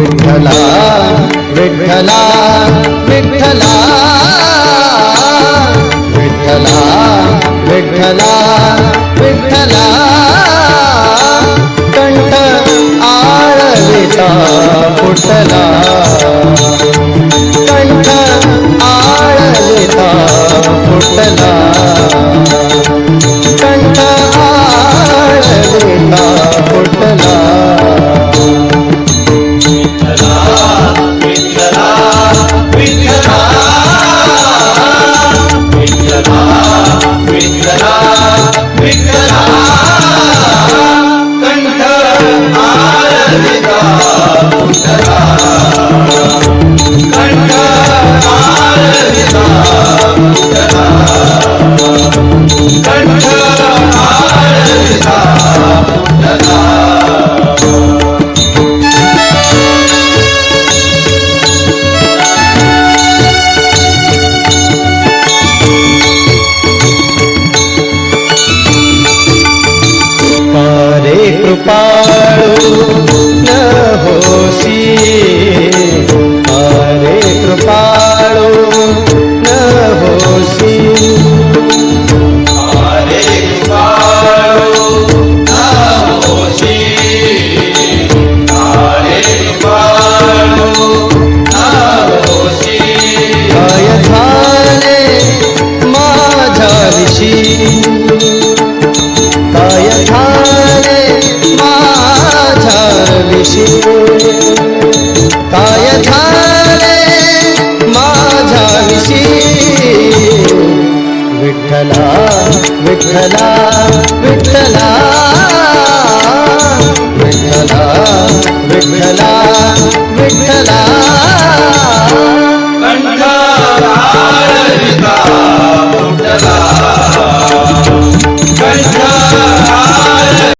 विठ्ठला विठ्ठला विठ्ठला विठ्ठला विठ्ठला विठ्ठला कंठ आळविता फुटला कंठ आळविता फुटला कंठ आळविता माझ्या काय झाले माझ्या विषयी काय झाले माझ्या विषयी विठ्ठला विठ्ठला. विठ्ठला विठ्ठला विठ्ठला.